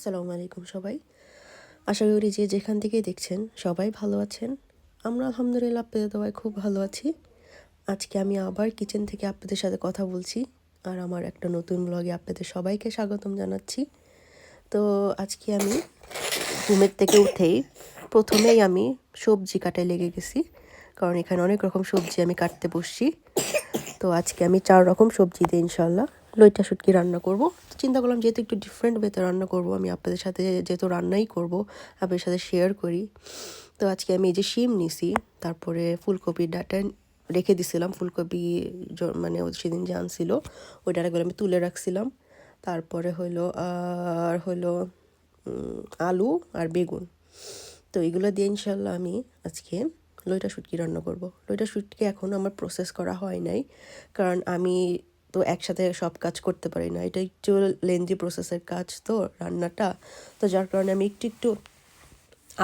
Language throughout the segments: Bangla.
আসসালামু আলাইকুম সবাই। আশা করি যে যেখান থেকে দেখছেন সবাই ভালো আছেন। আমরা আলহামদুলিল্লাহ আপনাদের দোয়ায় খুব ভালো আছি। আজকে আমি আবার কিচেন থেকে আপনাদের সাথে কথা বলছি আর আমার একটা নতুন ব্লগে আপনাদের সবাইকে স্বাগতম জানাচ্ছি। তো আজকে আমি ঘুমের থেকে উঠেই প্রথমেই আমি সবজি কাটায় লেগে গেছি, কারণ এখানে অনেক রকম সবজি আমি কাটতে বসছি। তো আজকে আমি চার রকম সবজি দিয়ে ইনশাল্লাহ লইটা শুটকি রান্না করব। চিন্তা করলাম যেহেতু একটু ডিফারেন্ট ওয়েতে রান্না করব, আমি আপনাদের সাথে যেহেতু রান্নাই করব, আপনাদের সাথে শেয়ার করি। তো আজকে আমি এই যে শিম নিছি, তারপরে ফুলকপির ডাটা রেখে দিছিলাম, ফুলকপি মানে সেদিন যে আনছিল ওই ডাটাগুলো আমি তুলে রাখছিলাম। তারপরে হলো আর হলো আলু আর বেগুন। তো এগুলো দিয়ে ইনশাল্লাহ আমি আজকে লইটা শুটকি রান্না করব। লইটা শুটকি এখনও আমার প্রসেস করা হয় নাই, কারণ আমি তো একসাথে সব কাজ করতে পারি না। এটা একটু লেন্দি প্রসেসের কাজ তো, রান্নাটা। তো যার কারণে আমি একটু একটু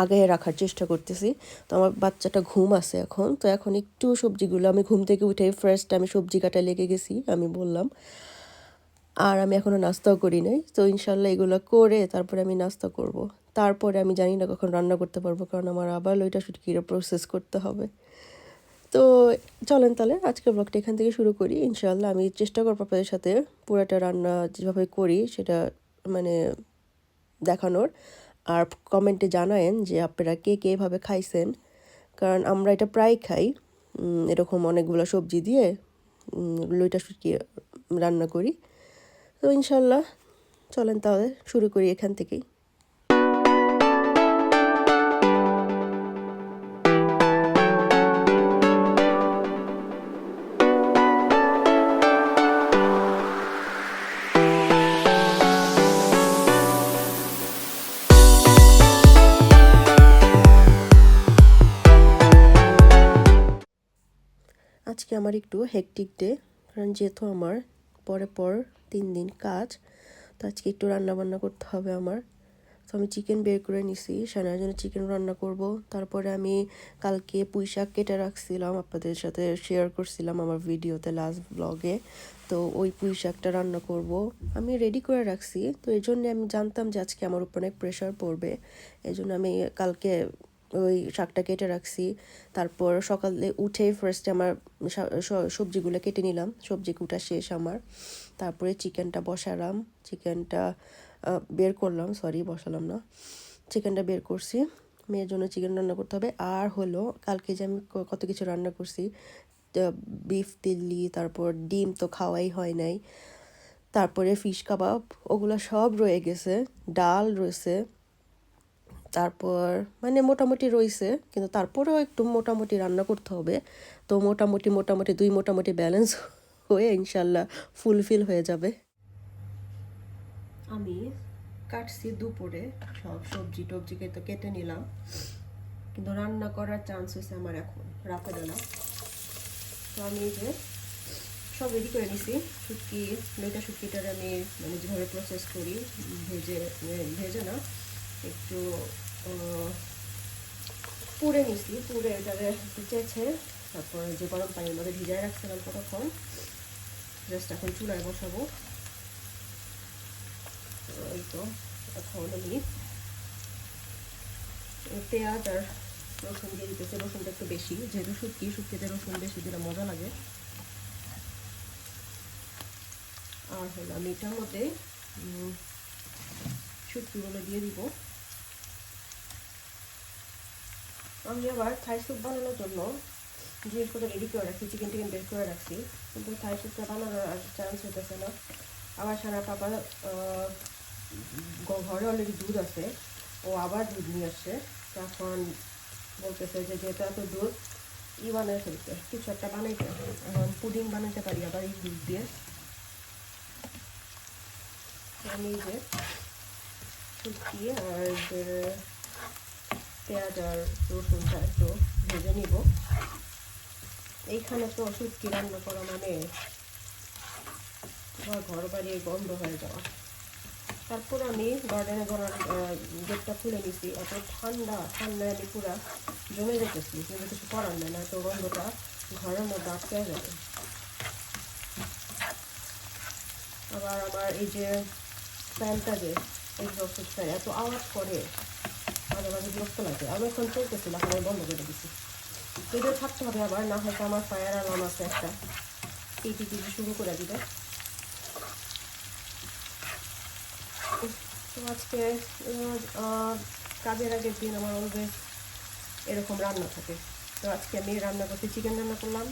আগে রাখার চেষ্টা করতেছি। তো আমার বাচ্চাটা ঘুম আছে এখন। তো এখন একটু সবজিগুলো, আমি ঘুম থেকে উঠে ফার্স্ট আমি সবজি কাটা লেগে গেছি, আমি বললাম। আর আমি এখনও নাস্তাও করি নাই। তো ইনশাল্লাহ এগুলো করে তারপরে আমি নাস্তা করব। তারপরে আমি জানি না কখন রান্না করতে পারব, কারণ আমার আবার লইটা শুটকিটা প্রসেস করতে হবে। তো চলেন তাহলে, আজকের ব্লগটা এখান থেকে শুরু করি। ইনশাল্লাহ আমি চেষ্টা করব আপনাদের সাথে পুরোটা রান্না যেভাবে করি সেটা মানে দেখানোর। আর কমেন্টে জানায়েন যে আপনারা কে কে এভাবে খাইছেন। কারণ আমরা এটা প্রায় খাই। এরকম অনেকগুলো সবজি দিয়ে লইটা শুটকি রান্না করি। তো ইনশাল্লাহ চলেন তাহলে শুরু করি এখান থেকেই। আজকে আমার একটু হেকটিক ডে কারণ যেহেতু আমার পরে পর তিন দিন কাজ, তো আজকে একটু রান্না বান্না করতে হবে আমার। তো আমি চিকেন বের করে নিছি সানার জন্য চিকেন রান্না করব। তারপরে আমি কালকে পুঁই শাক কেটে রাখছিলাম, আপনাদের সাথে শেয়ার করছিলাম আমার ভিডিওতে লাস্ট ব্লগে তো ওই পুঁই শাকটা রান্না করব। আমি রেডি করে রাখছি, তো এই জন্য আমি জানতাম যে আজকে আমার উপর অনেক প্রেশার পড়বে। এই জন্য আমি কালকে ওই শাকটা কেটে রাখছি। তারপর সকালে উঠে ফার্স্টে আমার সবজিগুলো কেটে নিলাম। সবজি কুটা শেষ আমার। তারপরে চিকেনটা বসালাম। চিকেনটা বের করলাম। সরি বসালাম না। চিকেনটা বের করছি। মেয়ের জন্য চিকেন রান্না করতে হবে। আর হলো, কালকে যে আমি কত কিছু রান্না করছি বিফ তিল্লি, তারপর ডিম তো খাওয়াই হয় নাই। তারপরে ফিশ কাবাব ওগুলো সব রয়ে গেছে। ডাল রয়েছে। তারপর মানে মোটামুটি রয়েছে কিন্তু তারপরেও একটু মোটামুটি রান্না করতে হবে। তো মোটামুটি মোটামুটি, দুই মোটামুটি ব্যালেন্স হয়ে ইনশাল্লাহ ফুলফিল হয়ে যাবে। আমি কাটছি দুপুরে সব সবজি টবজিকে তো কেটে নিলাম। কিন্তু রান্না করার চান্স হয়েছে আমার এখন রাতেবেলা তো আমি যে সব রেডি করে নিছি। শুটকি লইটা শুটকিটার আমি মানে যেভাবে প্রসেস করি ভেজে ভেজে না একটু পুড়ে নিছি, পুড়ে এটারে একটু চেঁচে তারপর যে গরম পানির মধ্যে ভিজায় রাখছে রাখছিলাম কতক্ষণ জাস্ট এখন চুলায় বসাবো। এই তো, এখন আমি পেঁয়াজ আর রসুন দিয়ে দিতেছে। রসুনটা একটু বেশি, যেহেতু শুটকি, শুটকিতে রসুন বেশি দিলে মজা লাগে। আর হলো আমি এটার মধ্যে শুটকিগুলো দিয়ে দিব। আমি আবার থাই স্যুপ বানানোর জন্য জিনিসপত্র রেডি করে রাখছি চিকেন টিকেন বের করে রাখছি। কিন্তু থাই স্যুপটা বানানোর আর চান্স হতেছে না। আবার সারা পাপা ঘরে অলরেডি দুধ আছে। ও আবার দুধ নিয়ে আসছে। তখন বলতেছে যে যেহেতু এত দুধ, ই বানায় ফেলতে কিছু একটা বানাইতে এখন পুডিং বানাতে পারি আবার এই দুধ দিয়ে। আমি যে শুটকি আর পেঁয়াজ আর রসুনটা একটু ভেজে নিব এইখানে তো শুটকি রান্না করা মানে আমার ঘর বাড়ি বন্ধ হয়ে যাওয়া তারপর আমি গার্ডেনে গড়ার গেটটা খুলে নিছি এত ঠান্ডা ঠান্ডায় আমি পুরা জমে যেতেছি কিন্তু কিছু করার নেই না তো গন্ধটা ঘরের মধ্যে আটকে যাবে আবার আমার এই যে প্যান্টটা যে এক্সস্টেড ফ্যান এত আওয়াজ করে। মাঝে মাঝে বিরক্ত লাগে। আমি এখন চলতেছিল এখন আমি বন্ধ করে দিছি এদের থাকতে হবে আবার, না হয়তো আমার ফায়ার অ্যালার্ম আছে একটা। টিপি টিপি শুরু করে দিবে। তো আজকে কাজের আগের দিন আমার অলওয়েজ এরকম রান্না থাকে। তো আজকে আমি রান্না করছি চিকেন রান্না করলাম,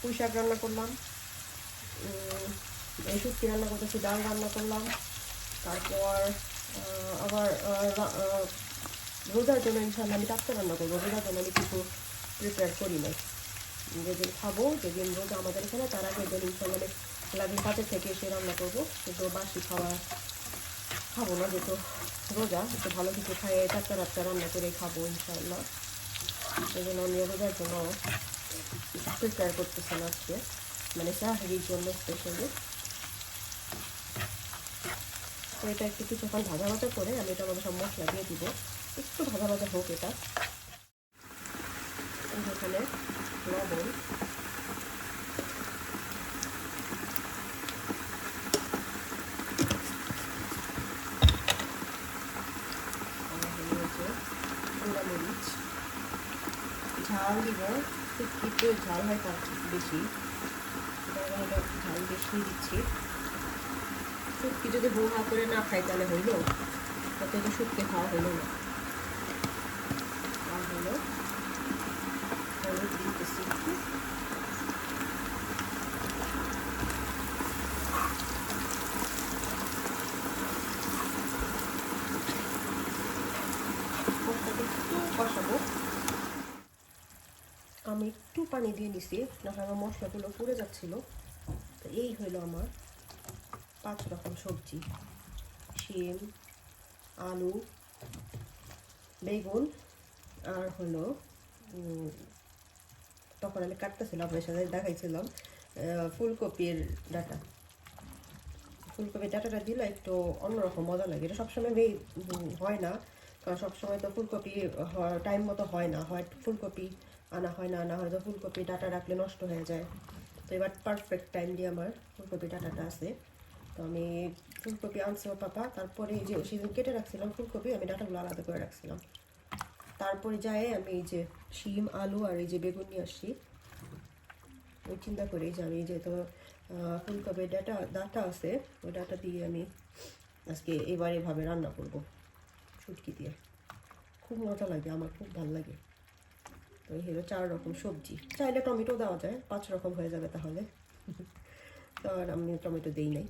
পুঁই শাক রান্না করলাম এই শুটকি রান্না করতেছি, ডাল রান্না করলাম, তারপর আবার রোজার জন্য ইনশাল্লাহ আমি টাটকা রান্না করব। রোজার জন্য আমি কিছু প্রিপেয়ার করি নাই। যেদিন খাব, যেদিন রোজা আমাদের এখানে, তার আগে দিন ইনশাল্লাহ আমি লাগে কাজের থেকে এসে রান্না করব, কিন্তু বাসি খাওয়া খাব না, যেহেতু রোজা, একটু ভালো কিছু খাইয়ে টাটকা টাটকা রান্না করে খাব ইনশাল্লাহ সেই জন্য আমি রোজার জন্য প্রিপেয়ার করতেছিলাম আজকে। মানে সাহারির জন্য স্পেশালি তো এটা একটু কিছুক্ষণ ভাজা ভাজা করে আমি এটা আমাদের সব মশলা দিয়ে দিব। একটু ভাজা ভাজা হোক এটা। এখানে লবণ। হলো ঝাল দিব একটু ঝাল হয় কম বেশি। ঝাল বেশি দিচ্ছি। শুটকি যদি হা করে না খাই তাহলে হইল? তাতে তো শুটকি খাওয়া হইল না আর হলো হলুদ দিতেছি একটু মশলাটা একটু কষাবো আমি একটু পানি দিয়ে নিছি নাহলে আমার মশলাগুলো পুড়ে যাচ্ছিল। তো এই হলো আমার পাঁচ রকম সবজি। শিম, আলু, বেগুন, আর হলো তখন আমি কাটতেছিলাম আপনার সাথে দেখাইছিলাম ফুলকপির ডাটা। ফুলকপির ডাটাটা দিলে একটু অন্যরকম মজা লাগে। এটা সবসময় হয় না, কারণ সবসময় তো ফুলকপি টাইম মতো হয় না, হয় ফুলকপি আনা হয় না আনা হয়তো ফুলকপি ডাটা রাখলে নষ্ট হয়ে যায়। তো এবার পারফেক্ট টাইম দিয়ে আমার ফুলকপি ডাটাটা আছে। তো আমি ফুলকপি আনছি পাপা তারপরে এই যে সেদিন কেটে রাখছিলাম ফুলকপি আমি ডাটাগুলো আলাদা করে রাখছিলাম। তারপরে যাই আমি এই যে শিম আলু আর এই যে বেগুন নিয়ে আসছি। ওই চিন্তা করি যে আমি যেহেতু আহ, ফুলকপির ডাটা ডাটা আছে ওই ডাটা দিয়ে আমি আজকে এবার এভাবে রান্না করব। শুটকি দিয়ে। খুব মজা লাগে আমার খুব ভালো লাগে। এই হলো চার রকম সবজি। চাইলে টমেটো দেওয়া যায়, পাঁচ রকম হয়ে যাবে তাহলে। তো আর আমি টমেটো দিই নাই।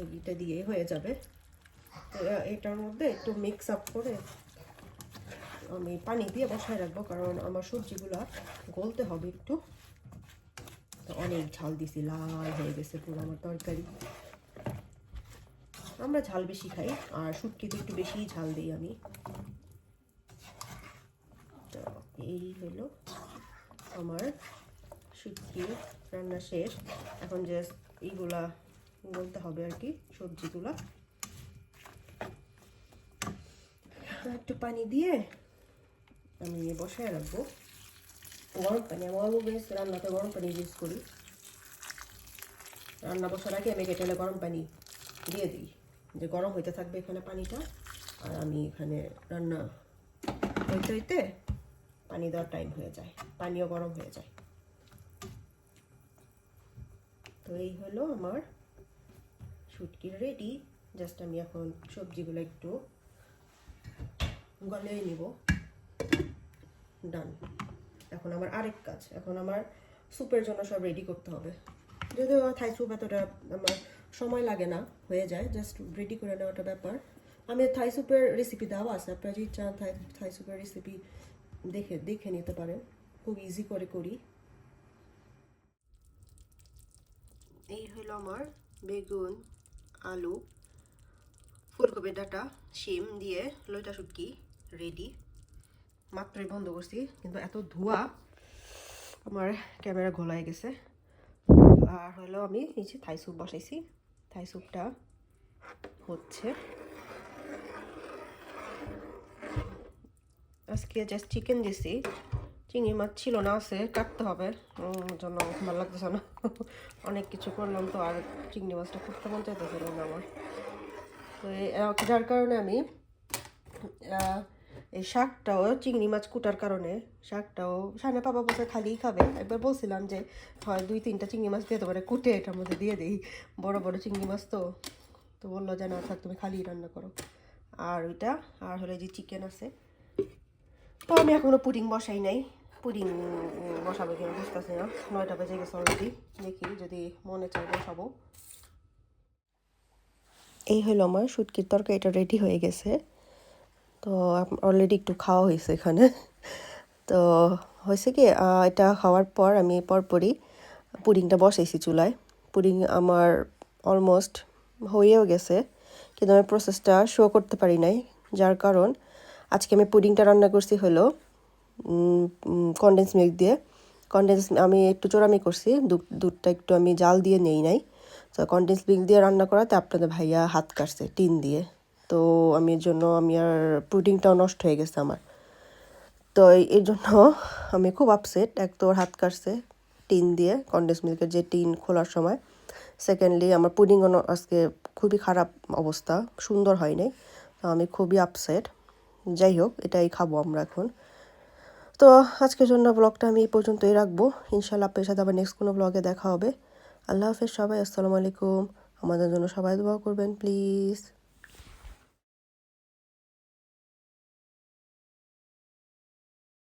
এইটা দিয়ে হয়ে যাবে। তো এটার মধ্যে একটু মিক্স আপ করে আমি পানি দিয়ে বসায় রাখব, কারণ আমার সবজিগুলো গলতে হবে একটু। তো অনেক ঝাল দিছি, লাল হয়ে গেছে পুরো আমার তরকারি। আমরা ঝাল বেশি খাই, আর শুটকিতে একটু বেশি ঝাল দিই আমি। তো এই হলো আমার শুটকি রান্না শেষ। এখন জাস্ট এইগুলা বলতে হবে আর কি, সবজিগুলা। তো একটু পানি দিয়ে আমি বসায় রাখব। গরম পানি, আমি অলওয়েজ রান্নাতে গরম পানি ইউজ করি। রান্না বসার আগে আমি কেটেলে গরম পানি দিয়ে দিই, যে গরম হইতে থাকবে এখানে পানিটা। আর আমি এখানে রান্না হইতে হইতে পানি দেওয়ার টাইম হয়ে যায়, পানিও গরম হয়ে যায়। তো এই হলো আমার শুটকি রেডি জাস্ট আমি এখন সবজিগুলো একটু গলিয়ে নিব। ডান এখন আমার আরেক কাজ, এখন আমার স্যুপের জন্য সব রেডি করতে হবে। যদিও থাই স্যুপ এতটা আমার সময় লাগে না, হয়ে যায় জাস্ট রেডি করে নেওয়াটা ব্যাপার। আমি থাই স্যুপের রেসিপি দেওয়া আছে, আপনারা যদি চান থাই থাই স্যুপের রেসিপি দেখে দেখে নিতে পারেন। খুব ইজি করে করি। এই হলো আমার বেগুন, আলু, ফুলকপি, ডাটা, শিম দিয়ে লইটা শুটকি রেডি মাত্রই বন্ধ করছি, কিন্তু এত ধোয়া আমার ক্যামেরা ঘোলায় গেছে। আর হলো আমি যে থাই স্যুপ বসাইছি। থাই স্যুপটা হচ্ছে আজকে জাস্ট চিকেন দিছি। চিংড়ি মাছ ছিল না, আছে, কাটতে হবে। জন্য ভালো লাগতেছে না। অনেক কিছু করলাম তো, আর চিংড়ি মাছটা করতে মন চাইতেছিল না আমার। তো যার কারণে আমি এই শাকটাও চিংড়ি মাছ কুটার কারণে, শাকটাও সামনে পাপা বসে খালিই খাবে। একবার বলছিলাম যে, হয় দুই তিনটা চিংড়ি মাছ দিয়ে তোমার কুটে, এটার মধ্যে দিয়ে দিই। বড় বড় চিংড়ি মাছ তো। তো বলল যে, না, থাক, তুমি খালি রান্না করো। আর ওইটা, আর হলে যে চিকেন আছে। তো আমি এখনও পুডিং বসাই নাই। পুডিং বসাবো কিনা বুঝতেছি না। নয়টা বেজে গেছে অলরেডি দেখি যদি মনে চাই বসাবো। এই হলো আমার শুটকির তরকারিটা রেডি হয়ে গেছে। তো অলরেডি একটু খাওয়া হয়েছে এখানে। তো, হয়েছে কি এটা খাওয়ার পর আমি পরপরই পুডিংটা বসাইছি চুলায়। পুডিং আমার অলমোস্ট হয়েও গেছে, কিন্তু আমি প্রসেসটা শো করতে পারি নাই, যার কারণ আজকে আমি পুডিংটা রান্না করছি হলো কনডেন্স মিল্ক দিয়ে। কনডেন্স আমি একটু চোরামি করছি দুধ দুধটা একটু আমি জাল দিয়ে নেই নাই। তো কনডেন্স মিল্ক দিয়ে রান্না করাতে আপনাদের ভাইয়া হাত কাটছে, টিন দিয়ে। তো আমি এর জন্য, আমি আর পুডিংটাও নষ্ট হয়ে গেছে আমার। তো এর জন্য আমি খুব আপসেট এক তো ওর হাত কাটছে টিন দিয়ে কনডেন্স মিল্কের যে টিন খোলার সময়। সেকেন্ডলি আমার পুডিংও আজকে খুবই খারাপ অবস্থা, সুন্দর হয় নাই তো আমি খুবই আপসেট যাই হোক, এটাই খাব আমরা এখন। তো আজকের জন্য ব্লগটা আমি এই পর্যন্তই রাখব। ইনশাল্লাহ আপনার সাথে আবার নেক্সট কোনো ব্লগে দেখা হবে। আল্লাহ হাফেজ সবাই, আসসালামু আলাইকুম। আমাদের জন্য সবাই দোয়া করবেন প্লিজ